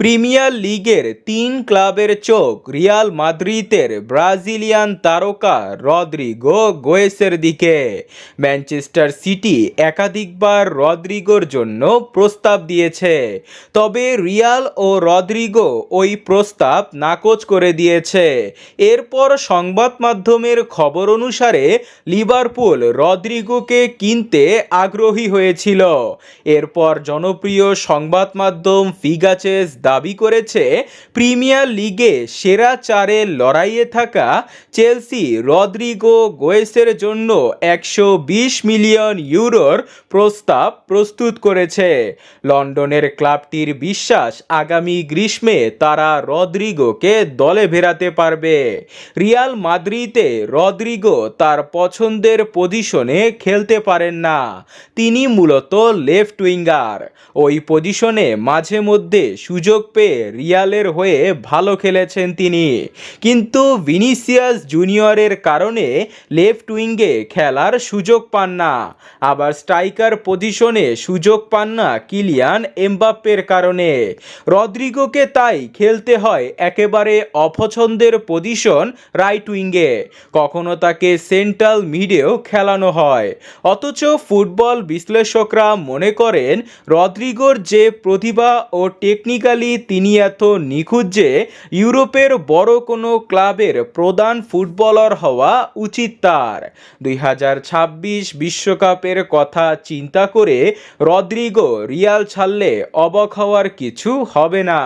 Premier লিগের তিন ক্লাবের চোখ রিয়াল মাদ্রিদের ব্রাজিলিয়ান তারকা রদ্রিগো গোয়েসের দিকে। ম্যানচেস্টার সিটি একাধিকবার রদ্রিগোর জন্য প্রস্তাব দিয়েছে। তবে রিয়াল ও রদ্রিগো ওই প্রস্তাব নাকচ করে দিয়েছে। এরপর সংবাদ মাধ্যমের খবর অনুসারে লিভারপুল রদ্রিগোকে কিনতে আগ্রহী হয়েছিল। এরপর জনপ্রিয় সংবাদ মাধ্যম ফিগাচেস দাবি করেছে, প্রিমিয়ার লিগে সেরা চারে লড়াইয়ে থাকা চেলসি রদ্রিগো গোয়েসের জন্য একশো বিশ মিলিয়ন ইউরোর প্রস্তাব প্রস্তুত করেছে। লন্ডনের ক্লাবটির বিশ্বাস, আগামী গ্রীষ্মে তারা রদ্রিগোকে দলে ভেরাতে পারবে। রিয়াল মাদ্রিদে রদ্রিগো তার পছন্দের পজিশনে খেলতে পারেন না। তিনি মূলত লেফট উইঙ্গার। ওই পজিশনে মাঝে মধ্যে সুযোগ পেয়ে রিয়ালের হয়ে ভালো খেলেছেন তিনি। কিন্তু ভিনিসিয়াস জুনিয়রের কারণে লেফট উইঙ্গে খেলার সুযোগ পান না। আবার স্ট্রাইকার পজিশনে সুযোগ পান না কিলিয়ান এমবাপ্পের কারণে। রদ্রিগোকে তাই খেলতে হয় একেবারে অপছন্দের পজিশন রাইট উইঙ্গে কখনো তাকে সেন্ট্রাল মিডেও খেলানো হয়। অথচ ফুটবল বিশ্লেষকরা মনে করেন রদ্রিগোর যে প্রতিভা ও টেকনিক্যালি তিনি এত নিখুঁত যে ইউরোপের বড় কোনো ক্লাবের প্রধান ফুটবলার হওয়া উচিত তার। দুই হাজার ছাব্বিশ বিশ্বকাপের কথা চিন্তা করে রদ্রিগো রিয়াল ছাড়লে অবাক হওয়ার কিছু হবে না।